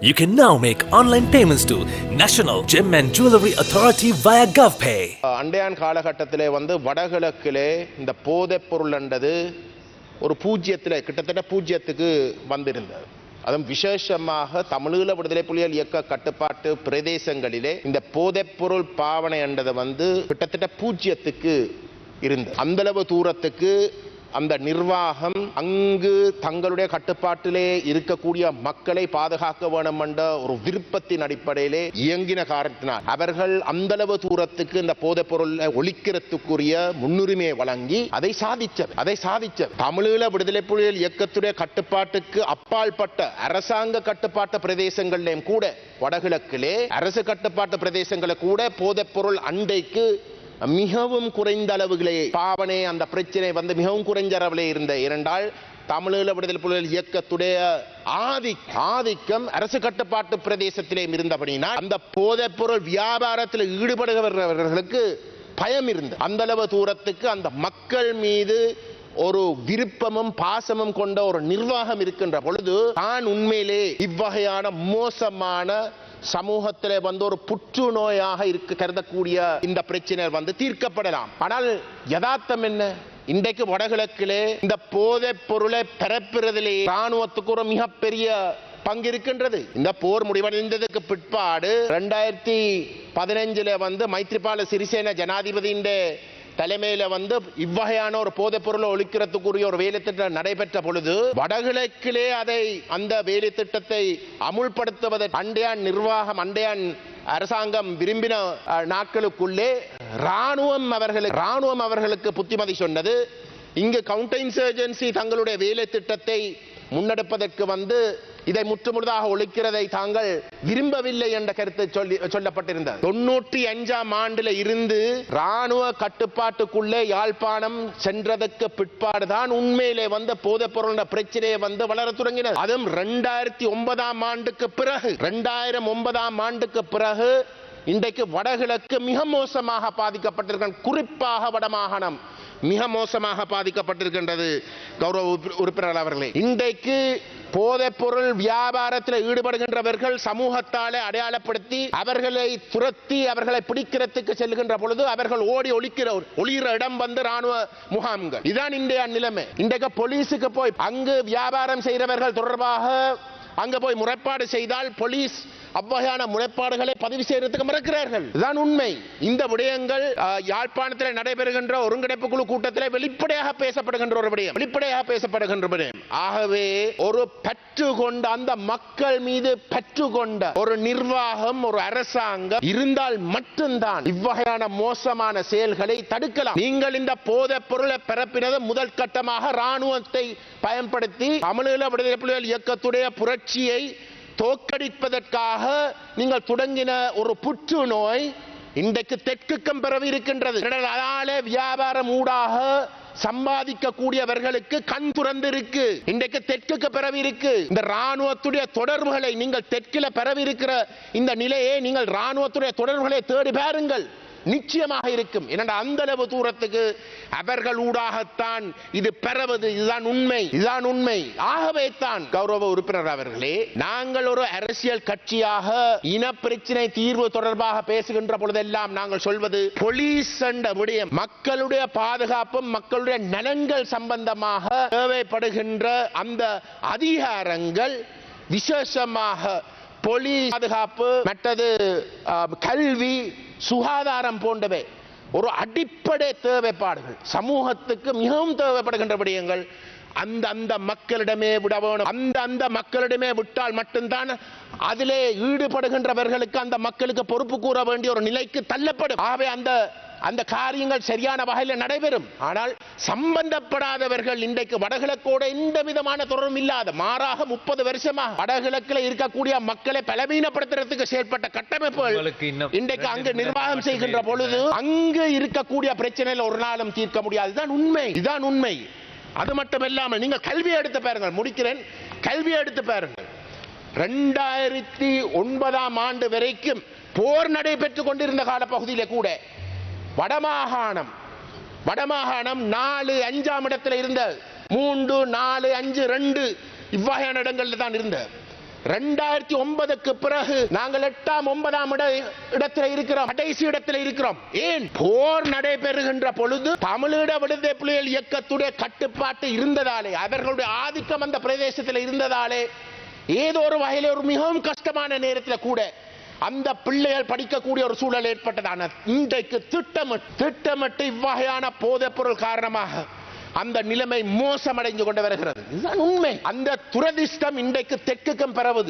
You can now make online payments to National Gem and Jewelry Authority via GovPay. அண்டையான் காலகட்டத்திலே வந்து வடகிழக்கிலே இந்த போதைப் பொருள்ன்றது ஒரு பூஜ்ஜியத்தில் கிட்டத்தட்ட பூஜ்ஜியத்துக்கு வந்திருந்தது அதுவும் விசேஷமாக தமிழீழ விடுதலை புலிகள் இயக்க கட்டுப்பாட்டு பிரதேசங்களிலே இந்த போதைப்பொருள் பாவனை என்றது வந்து கிட்டத்தட்ட பூஜ்ஜியத்துக்கு இருந்தது அந்தளவு தூரத்துக்கு அந்த நிர்வாகம் அங்கு தங்களுடைய கட்டுப்பாட்டிலே இருக்கக்கூடிய மக்களை பாதுகாக்க வேண்டும் என்ற ஒரு விருப்பத்தின் அடிப்படையிலே இயங்கின காரணத்தினால் அவர்கள் அந்தளவு தூரத்துக்கு இந்த போதைப் பொருளை ஒழிக்கிறதுக்குரிய முன்னுரிமையை வழங்கி அதை சாதிச்சது அதை சாதிச்சது தமிழீழ விடுதலை புலிகள் இயக்கத்துடைய கட்டுப்பாட்டுக்கு அப்பால்பட்ட அரசாங்க கட்டுப்பாட்டு பிரதேசங்களிலும் கூட வடகிழக்கிலே அரசு கட்டுப்பாட்டு பிரதேசங்களை கூட போதைப் பொருள் அண்டைக்கு மிகவும் குறைந்த அளவுகளே பாவனை அந்த பிரச்சனை வந்து மிகவும் குறைஞ்ச அளவிலே இருந்த இரண்டால் தமிழீழ விடுதலை புலிகள் இயக்கத்துடைய ஆதி ஆதிக்கம் அரசு கட்டுப்பாட்டு பிரதேசத்திலே இருந்தபடினால் அந்த போதைப் பொருள் வியாபாரத்தில் ஈடுபடுகிறவர்களுக்கு பயம் இருந்தது. அந்த அளவு தூரத்துக்கு அந்த மக்கள் மீது ஒரு விருப்பமும் பாசமும் கொண்ட ஒரு நிர்வாகம் இருக்கின்ற பொழுது தான் உண்மையிலே இவ்வகையான மோசமான சமூகத்தில் வந்து ஒரு புற்றுநோயாக இருக்க கருதக்கூடிய இந்த பிரச்சனை வந்து தீர்க்கப்படலாம். ஆனால் யதார்த்தம் என்ன? இன்றைக்கு வடகிழக்கிலே இந்த போதைப் பொருளை பரப்புறதிலே ராணுவத்துக்கு ஒரு மிகப்பெரிய பங்கு இருக்கின்றது. இந்த போர் முடிவடைந்ததுக்கு பிற்பாடு ரெண்டாயிரத்தி பதினஞ்சுல வந்து மைத்ரிபால சிறிசேன ஜனாதிபதியின் தலைமையில வந்து இவ்வகையான ஒரு போதைப் பொருளை ஒழிக்கிறதுக்குரிய ஒரு வேலை திட்டம் நடைபெற்ற பொழுது வடகிழக்கிலே அதை அந்த வேலை திட்டத்தை அண்டையான் நிர்வாகம் அண்டையான் அரசாங்கம் விரும்பின நாட்களுக்குள்ளே ராணுவம் அவர்களுக்கு ராணுவம் அவர்களுக்கு புத்திமதி சொன்னது. இங்கு கவுண்டர் இன்சர்ஜென்சி தங்களுடைய வேலை திட்டத்தை முன்னெடுப்பதற்கு வந்து இதை முற்றுமுழுதாக ஒழிக்கிறதை தாங்கள் விரும்பவில்லை என்ற கருத்து சொல்லி சொல்லப்பட்டிருந்தது. தொன்னூற்றி அஞ்சாம் ஆண்டுல இருந்து ராணுவ கட்டுப்பாட்டுக்குள்ளே யாழ்ப்பாணம் சென்றதற்கு பிற்பாடுதான் உண்மையிலே வந்த போதைப் பொருள் பிரச்சனையை வந்து வளர தொடங்கினது. அதுவும் ரெண்டாயிரத்தி ஒன்பதாம் ஆண்டுக்கு பிறகு ரெண்டாயிரம் ஒன்பதாம் ஆண்டுக்கு பிறகு இன்றைக்கு வடகிழக்கு மிக மோசமாக பாதிக்கப்பட்டிருக்கிற குறிப்பாக வடமாகாணம் மிக மோசமாக பாதிக்கப்பட்டிருக்கின்றது கௌரவ உறுப்பினர் அவர்களே. இன்றைக்கு போதைப் பொருள் வியாபாரத்தில் ஈடுபடுகின்றவர்கள் சமூகத்தாலே அடையாளப்படுத்தி அவர்களை துரத்தி அவர்களை பிடிக்கிறதுக்கு செல்கின்ற பொழுது அவர்கள் ஓடி ஒழிக்கிற ஒளிகிற இடம் வந்து ராணுவ முகாம்கள். இதான் இன்றைய நிலைமை. இன்றைக்கு போலீஸுக்கு போய் அங்கு வியாபாரம் செய்கிறவர்கள் தொடர்பாக அங்க போய் முறைப்பாடு செய்தால் போலீஸ் அவ்வகையான முறைப்பாடுகளை பதிவு செய்யறதுக்கு மறக்கிறார்கள். இதுதான் உண்மை. இந்த விடயங்கள் யாழ்ப்பாணத்தில் நடைபெறுகின்ற ஒருங்கிணைப்பு குழு கூட்டத்தில் வெளிப்படையாக பேசப்படுகின்ற ஒரு விடயம். வெளிப்படையாக பேசப்படுகின்ற விடயம். ஆகவே ஒரு பற்று கொண்ட அந்த மக்கள் மீது பற்று கொண்ட ஒரு நிர்வாகம் ஒரு அரசாங்கம் இருந்தால் மட்டும்தான் இவ்வகையான மோசமான செயல்களை தடுக்கலாம். நீங்கள் இந்த போதைப் பொருளை பரப்பினது முதல் கட்டமாக ராணுவத்தை பயன்படுத்தி தமிழீழ விடுதலை புலிகள் இயக்கத்துடைய புரட்சியை தோற்கடிப்பதற்காக நீங்கள் தொடங்கின ஒரு புற்றுநோய் இன்றைக்கு தெற்குக்கும் பரவி இருக்கின்றது. அதனால வியாபாரம் ஊடாக சம்பாதிக்கக்கூடியவர்களுக்கு கண் துறந்து இருக்கு இன்றைக்கு தெற்குக்கு பரவி இருக்கு. இந்த ராணுவத்துடைய தொடர்புகளை நீங்கள் தெற்கில பரவி இருக்கிற இந்த நிலையை நீங்கள் ராணுவத்துடைய தொடர்புகளை தேடி பாருங்கள். நிச்சயமாக இருக்கும். ஏனென்றா அந்த அளவு தூரத்துக்கு அவர்கள் ஊடாகத்தான் இது பெறவது. இதுதான் உண்மை. இதுதான் உண்மை. ஆகவே தான் கௌரவ உறுப்பினர் அவர்களே நாங்கள் ஒரு அரசியல் கட்சியாக இன பிரச்சனை தீர்வு தொடர்பாக பேசுகின்ற பொழுதெல்லாம் நாங்கள் சொல்வது போலீஸ் என்ற விடயம் மக்களுடைய பாதுகாப்பும் மக்களுடைய நலன்கள் சம்பந்தமாக தேவைப்படுகின்ற அந்த அதிகாரங்கள் விசேஷமாக போலீஸ் பாதுகாப்பு மற்றது கல்வி சுகாதாரம் போன்றவை. ஒரு அடிப்படை தேவைப்பாடுகள். சமூகத்துக்கு மிகவும் தேவைப்படுகின்ற விடயங்கள். அந்த அந்த மக்களிடமே விட வேணும். அந்த அந்த மக்களிடமே விட்டால் மட்டும்தான் அதிலே ஈடுபடுகின்றவர்களுக்கு அந்த மக்களுக்கு பொறுப்பு கூற வேண்டிய ஒரு நிலைக்கு தள்ளப்படும். ஆகவே அந்த அந்த காரியங்கள் சரியான வகையில் நடைபெறும். ஆனால் சம்பந்தப்படாதவர்கள் இன்றைக்கு வடகிழக்கோட எந்த விதமான தொடர்பும் இல்லாத மாறாக முப்பது வருஷமாக வடகிழக்கில் இருக்கக்கூடிய மக்களை பலவீனப்படுத்துறதுக்கு செயல்பட்ட கட்டமைப்புகள் இன்றைக்கு அங்கு நிர்வாகம் செய்கின்ற பொழுது அங்கு இருக்கக்கூடிய பிரச்சனையில் ஒரு நாளும் தீர்க்க முடியாது. இதுதான் உண்மை. இதுதான் உண்மை. அது மட்டுமில்லாமல் நீங்கள் கல்வியை எடுத்து பாருங்கள். முடிக்கிறேன். கல்வி எடுத்து பாருங்கள். ரெண்டாயிரத்தி ஒன்பதாம் ஆண்டு வரைக்கும் போர் நடைபெற்றுக் கொண்டிருந்த காலப்பகுதியிலே கூட வடமாகாணம் வடமாகாணம் நாலு அஞ்சாம் இடத்துல இருந்த மூன்று நாலு அஞ்சு ரெண்டு இவ்வகையான இடங்கள்ல தான் இருந்த ரெண்டாயிரத்தி ஒன்பதுக்கு பிறகு நாங்கள் எட்டாம் ஒன்பதாம் இட இருக்கிறோம். கடைசி இடத்தில் இருக்கிறோம். ஏன்? போர் நடைபெறுகின்ற பொழுது தமிழீழ விடுதலை புலிகள் இயக்கத்துடைய கட்டுப்பாட்டு இருந்ததாலே அவர்களுடைய ஆதிக்கம் அந்த பிரதேசத்தில் இருந்ததாலே ஏதோ ஒரு வகையில் ஒரு மிகவும் கஷ்டமான நேரத்தில் கூட அந்த பிள்ளைகள் படிக்கக்கூடிய ஒரு சூழல் ஏற்பட்டதான இன்றைக்கு திட்டமிட்டு திட்டமிட்டு இவ்வகையான போதைப் பொருள் காரணமாக அந்த நிலைமை மோசமடைந்து கொண்டு வருகிறது. இதுதான் உண்மை. அந்த துரதிர்ஷ்டம் இன்றைக்கு தெற்குக்கும் பரவுது.